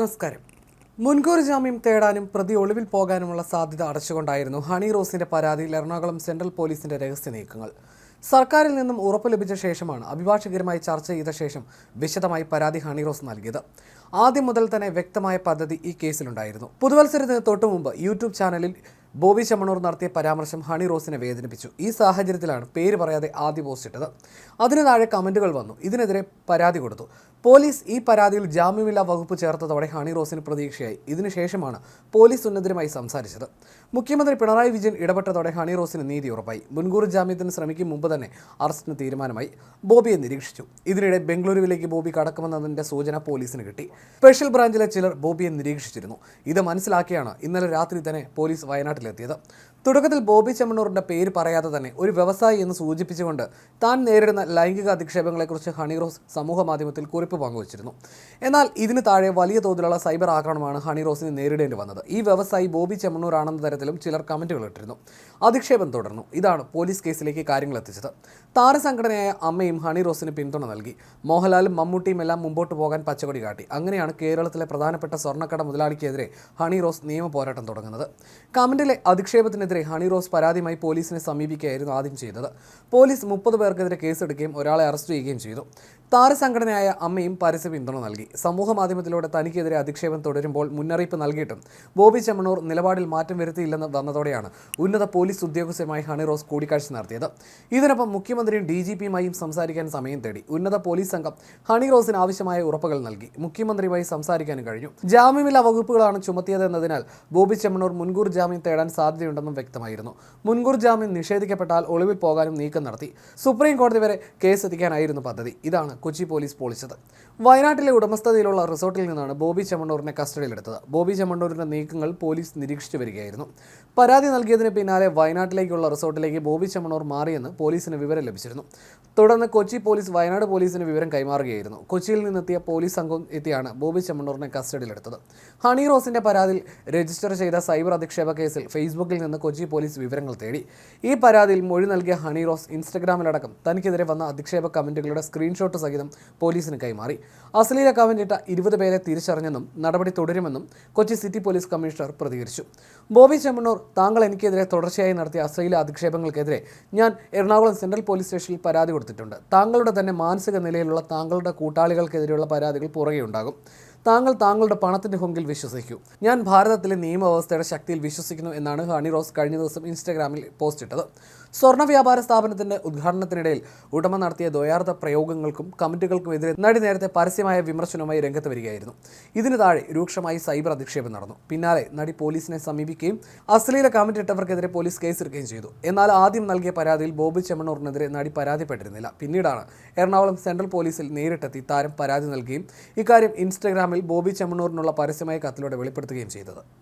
നമസ്കാരം. മുൻകൂർ ജാമ്യം തേടാനും പ്രതി ഒളിവിൽ പോകാനുമുള്ള സാധ്യത അടച്ചുകൊണ്ടായിരുന്നു ഹണി റോസിന്റെ പരാതിയിൽ എറണാകുളം സെൻട്രൽ പോലീസിന്റെ രഹസ്യ നീക്കങ്ങൾ. സർക്കാരിൽ നിന്നും ഉറപ്പ് ലഭിച്ച ശേഷമാണ് അഭിഭാഷകരുമായി ചർച്ച ചെയ്ത ശേഷം വിശദമായി പരാതി ഹണി റോസ് നൽകിയത്. ആദ്യം മുതൽ തന്നെ വ്യക്തമായ പദ്ധതി ഈ കേസിലുണ്ടായിരുന്നു. പുതുവത്സരത്തിന് തൊട്ടു മുമ്പ് യൂട്യൂബ് ചാനലിൽ ബോബി ചമ്മണൂർ നടത്തിയ പരാമർശം ഹണി റോസിനെ വേദനിപ്പിച്ചു. ഈ സാഹചര്യത്തിലാണ് പേര് പറയാതെ ആദ്യ പോസ്റ്റ് ഇട്ടത്. അതിന് താഴെ കമന്റുകൾ വന്നു. ഇതിനെതിരെ പരാതി കൊടുത്തു. പോലീസ് ഈ പരാതിയിൽ ജാമ്യമില്ലാ വകുപ്പ് ചേർത്തതോടെ ഹണി റോസിന് പ്രതീക്ഷയായി. ഇതിനുശേഷമാണ് പോലീസ് ഉന്നതരുമായി സംസാരിച്ചത്. മുഖ്യമന്ത്രി പിണറായി വിജയൻ ഇടപെട്ടതോടെ ഹണി റോസിന് നീതി ഉറപ്പായി. മുൻകൂർ ജാമ്യത്തിന് ശ്രമിക്കും മുമ്പ് തന്നെ അറസ്റ്റിന് തീരുമാനമായി ബോബിയെ നിരീക്ഷിച്ചു. ഇതിനിടെ ബംഗളൂരുവിലേക്ക് ബോബി കടക്കുമെന്നതിന്റെ സൂചന പോലീസിന് കിട്ടി. സ്പെഷ്യൽ ബ്രാഞ്ചിലെ ചിലർ ബോബിയെ നിരീക്ഷിച്ചിരുന്നു. ഇത് മനസ്സിലാക്കിയാണ് ഇന്നലെ രാത്രി തന്നെ പോലീസ് വയനാട്ടിലെത്തിയത്. തുടക്കത്തിൽ ബോബി ചെമ്മണ്ണൂറിന്റെ പേര് പറയാതെ തന്നെ ഒരു വ്യവസായി എന്ന് സൂചിപ്പിച്ചുകൊണ്ട് താൻ നേരിടുന്ന ലൈംഗിക അധിക്ഷേപങ്ങളെക്കുറിച്ച് ഹണി റോസ് സമൂഹ മാധ്യമത്തിൽ കുറിപ്പ് പങ്കുവച്ചിരുന്നു. എന്നാൽ ഇതിന് താഴെ വലിയ തോതിലുള്ള സൈബർ ആക്രമണമാണ് ഹണി റോസിനെ നേരിടേണ്ടി വന്നത്. ഈ വ്യവസായി ബോബി ചെമ്മണ്ണൂരാണെന്ന തരത്തിലും ചിലർ കമന്റുകൾ ഇട്ടിരുന്നു. അധിക്ഷേപം തുടർന്നു. ഇതാണ് പോലീസ് കേസിലേക്ക് കാര്യങ്ങൾ എത്തിച്ചത്. താരസംഘടനയായ അമ്മയും ഹണി റോസിന് പിന്തുണ നൽകി. മോഹൻലാലും മമ്മൂട്ടിയും എല്ലാം മുമ്പോട്ട് പോകാൻ പച്ചക്കൊടി കാട്ടി. അങ്ങനെയാണ് കേരളത്തിലെ പ്രധാനപ്പെട്ട സ്വർണക്കട മുതലാളിക്കെതിരെ ഹണി റോസ് നിയമ പോരാട്ടം തുടങ്ങുന്നത്. കമന്റിലെ അധിക്ഷേപത്തിനെതിരെ ഹണി റോസ് പരാതിയുമായി പോലീസിനെ സമീപിക്കുകയായിരുന്നു ആദ്യം ചെയ്തത്. പോലീസ് മുപ്പത് പേർക്കെതിരെ കേസെടുക്കുകയും ഒരാളെ അറസ്റ്റ് ചെയ്യുകയും ചെയ്തു. താരസംഘടനയായ അമ്മയും പരസ്യ പിന്തുണ നൽകി. സമൂഹ മാധ്യമത്തിലൂടെ തനിക്കെതിരെ അധിക്ഷേപം തുടരുമ്പോൾ മുന്നറിയിപ്പ് നൽകിയിട്ടും ബോബി ചെമ്മണൂർ നിലപാടിൽ മാറ്റം വരുത്തിയില്ലെന്ന് വന്നതോടെയാണ് ഉന്നത പോലീസ് ഉദ്യോഗസ്ഥരുമായി ഹണി റോസ് കൂടിക്കാഴ്ച നടത്തിയത്. ഇതിനൊപ്പം മുഖ്യമന്ത്രിയും ഡി ജി പിയുമായും സംസാരിക്കാൻ സമയം തേടി ഉന്നത പോലീസ് സംഘം ഹണി റോസിന് ആവശ്യമായ ഉറപ്പുകൾ നൽകി. മുഖ്യമന്ത്രിയുമായി സംസാരിക്കാനും കഴിഞ്ഞു. ജാമ്യമില്ലാ വകുപ്പുകളാണ് ചുമത്തിയതെന്നതിനാൽ ബോബി ചെമ്മണൂർ മുൻകൂർ ജാമ്യം തേടാൻ സാധ്യതയുണ്ടെന്നും വ്യക്തമായിരുന്നു. മുൻകൂർ ജാമ്യം നിഷേധിക്കപ്പെട്ടാൽ ഒളിവിൽ പോകാനും നീക്കം നടത്തി. സുപ്രീം കോടതി വരെ കേസ് എത്തിക്കാനായിരുന്നു പദ്ധതി. ഇതാണ് കൊച്ചി പോലീസ് പൊളിച്ചത്. വയനാട്ടിലെ ഉടമസ്ഥതയിലുള്ള റിസോർട്ടിൽ നിന്നാണ് ബോബി ചെമ്മണ്ണൂരിനെ കസ്റ്റഡിയിലെടുത്തത്. ബോബി ചെമ്മണ്ണൂരിന്റെ നീക്കങ്ങൾ പോലീസ് നിരീക്ഷിച്ചു വരികയായിരുന്നു. പരാതി നൽകിയതിന് പിന്നാലെ വയനാട്ടിലേക്കുള്ള റിസോർട്ടിലേക്ക് ബോബി ചെമ്മണ്ണൂർ മാറിയെന്ന് പോലീസിന് വിവരം ലഭിച്ചിരുന്നു. തുടർന്ന് കൊച്ചി പോലീസ് വയനാട് പോലീസിന് വിവരം കൈമാറുകയായിരുന്നു. കൊച്ചിയിൽ നിന്നെത്തിയ പോലീസ് സംഘം എത്തിയാണ് ബോബി ചെമ്മണ്ണൂരിനെ കസ്റ്റഡിയിലെടുത്തത്. ഹണി റോസിന്റെ പരാതിയിൽ രജിസ്റ്റർ ചെയ്ത സൈബർ അധിക്ഷേപ കേസിൽ ഫേസ്ബുക്കിൽ നിന്ന് കൊച്ചി പോലീസ് വിവരങ്ങൾ തേടി. ഈ പരാതിയിൽ മൊഴി നൽകിയ ഹണി റോസ് ഇൻസ്റ്റഗ്രാമിലടക്കം തനിക്കെതിരെ വന്ന അധിക്ഷേപ കമന്റുകളുടെ സ്ക്രീൻഷോട്ട് സഹിതം പോലീസിന് കൈമാറി. അശ്ലീല കമന്റിട്ട ഇരുപത് പേരെ തിരിച്ചറിഞ്ഞെന്നും നടപടി തുടരുമെന്നും കൊച്ചി സിറ്റി പോലീസ് കമ്മീഷണർ പ്രതികരിച്ചു. ബോബി ചെമ്മണ്ണൂർ താങ്കൾ എനിക്കെതിരെ തുടർച്ചയായി നടത്തിയ അശ്ലീല അധിക്ഷേപങ്ങൾക്കെതിരെ ഞാൻ എറണാകുളം സെൻട്രൽ പോലീസ് സ്റ്റേഷനിൽ പരാതി കൊടുത്തിട്ടുണ്ട്. താങ്കളുടെ തന്നെ മാനസിക നിലയിലുള്ള താങ്കളുടെ കൂട്ടാളികൾക്കെതിരെയുള്ള പരാതികൾ പുറകെ ഉണ്ടാകും. താങ്കൾ താങ്കളുടെ പണത്തിന്റെ ഹുങ്കിൽ വിശ്വസിക്കൂ. ഞാൻ ഭാരതത്തിലെ നിയമവ്യവസ്ഥയുടെ ശക്തിയിൽ വിശ്വസിക്കുന്നു എന്നാണ് ഹണി റോസ് കഴിഞ്ഞ ദിവസം ഇൻസ്റ്റാഗ്രാമിൽ പോസ്റ്റ് ഇട്ടത്. സ്വർണ വ്യാപാര സ്ഥാപനത്തിന്റെ ഉദ്ഘാടനത്തിനിടയിൽ ഉടമ നടത്തിയ ദ്വയാർത്ഥ പ്രയോഗങ്ങൾക്കും കമന്റുകൾക്കും എതിരെ നടി നേരത്തെ പരസ്യമായ വിമർശനവുമായി രംഗത്ത് വരികയായിരുന്നു. ഇതിന് താഴെ രൂക്ഷമായി സൈബർ അധിക്ഷേപം നടന്നു. പിന്നാലെ നടി പോലീസിനെ സമീപിക്കുകയും അശ്ലീല കമന്റ് ഇട്ടവർക്കെതിരെ പോലീസ് കേസെടുക്കുകയും ചെയ്തു. എന്നാൽ ആദ്യം നൽകിയ പരാതിയിൽ ബോബി ചെമ്മണൂറിനെതിരെ നടി പരാതിപ്പെട്ടിരുന്നില്ല. പിന്നീടാണ് എറണാകുളം സെൻട്രൽ പോലീസിൽ നേരിട്ടെത്തി താരം പരാതി നൽകുകയും ഇക്കാര്യം ഇൻസ്റ്റഗ്രാമിൽ ബോബി ചെമ്മണൂറിനുള്ള പരസ്യമായ കത്തിലൂടെ വെളിപ്പെടുത്തുകയും ചെയ്തത്.